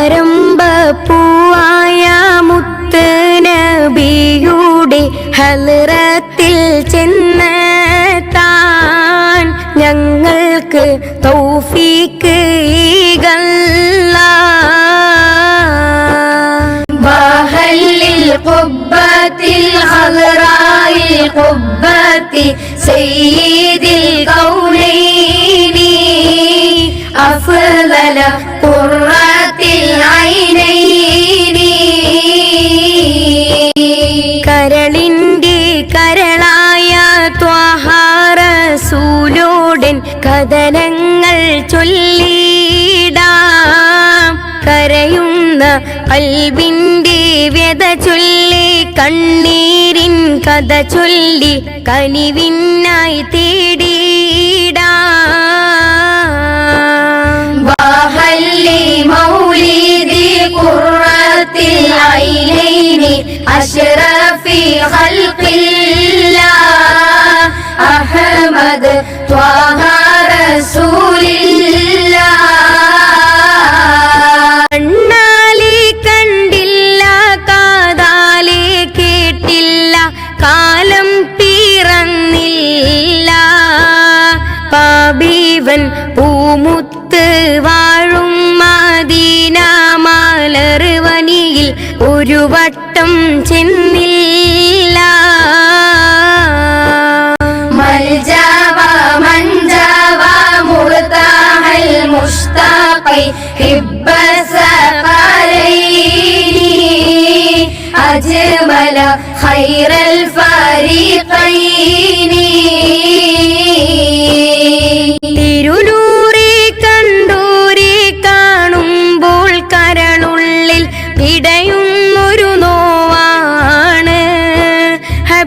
ആരംഭ പൂവായ മുത്ത് നബിയുടെ ഹലറത്തിൽ ചെന്ന് താൻ ഞങ്ങൾക്ക് തൗഫീക്ക് ഈഗല്ല وهل القبة الخضراء القبة سيد الكونين أفضل കഥനങ്ങൾ ചൊല്ലിടാം. കരയുന്ന കൽവിന്റെ വ്യത ചൊല്ലി കണ്ണീരിൻ കഥ ചൊല്ലി കനിവിനായി തേടിടാം. ഒരു വട്ടം ചെന്നില്ല. മൽജാവ മഞ്ചാവ മുഴുത്താഹൽ അജ്മല ഖൈറൽ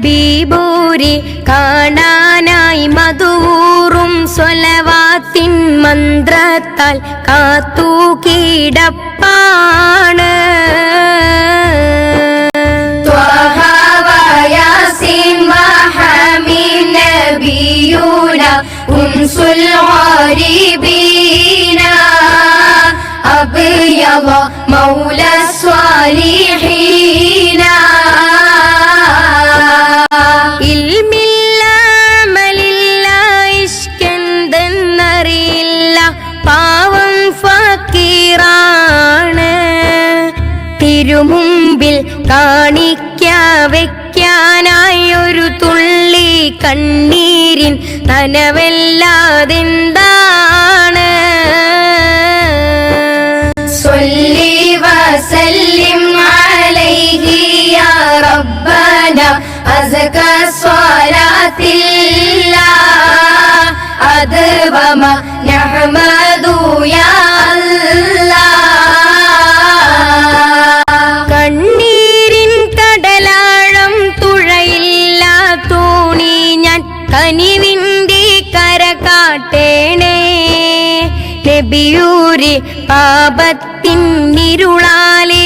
ഹബീബൂരി കാണാനായി മധൂറും സ്വലവാത്തിൻ മന്ത്രത്താൽ കാത്തു കിടപ്പാണ് طه وياسين وحميم نبينا أنس الغريبين أبيض مولى الصالحين ഇൽമില്ല ഇഷ്കെന്തെന്നറിയില്ല പാവം ഫക്കീറാണ്. തിരുമുമ്പിൽ കാണിക്ക വെക്കാനായി ഒരു തുള്ളി കണ്ണീരിൻ നനവല്ലാതെന്താണ്? സല്ലി വസല്ലിം റബ്ബന അസക സ്വരാത്തില്ല അത് വമ ഞഹമദൂയല്ല കണ്ണീരിൻ കടലാളം തുഴയില്ല തൂണി ഞാൻ കനിവിന്റെ കര കാട്ടേണേ. നബിയൂരി പാപത്തിൻ നിരുളാലേ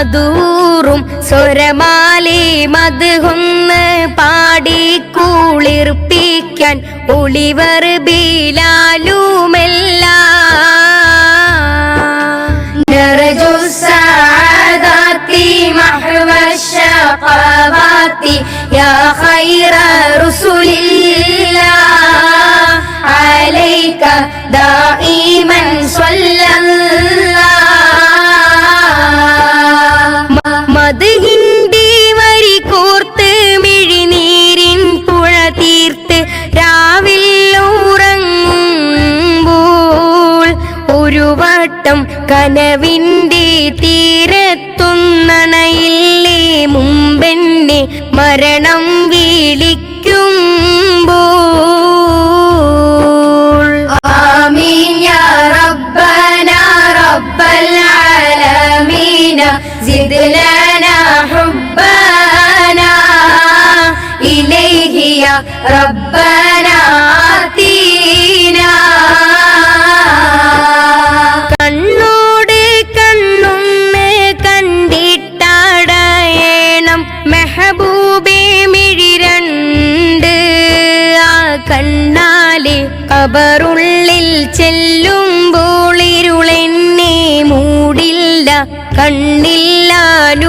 മധൂറും സ്വരമാലി മതുകുന്ന് പാടി കൂളിർപ്പിക്കാൻ ഒളിവർ ബീലാലുമെല്ല മഹ്വശ ഖൈറ കനവിന്റെ തീരത്തുന്നണയില്ലേ മുമ്പെന്നെ മരണം വിളിക്കുമ്പോൾ. ആമീൻ യാ റബ്ബന. കബറുള്ളിൽ ചെല്ലുമ്പോൾ ഇരുളെന്നെ മൂടില്ല കണ്ണില്ല നൂറുണ്ട്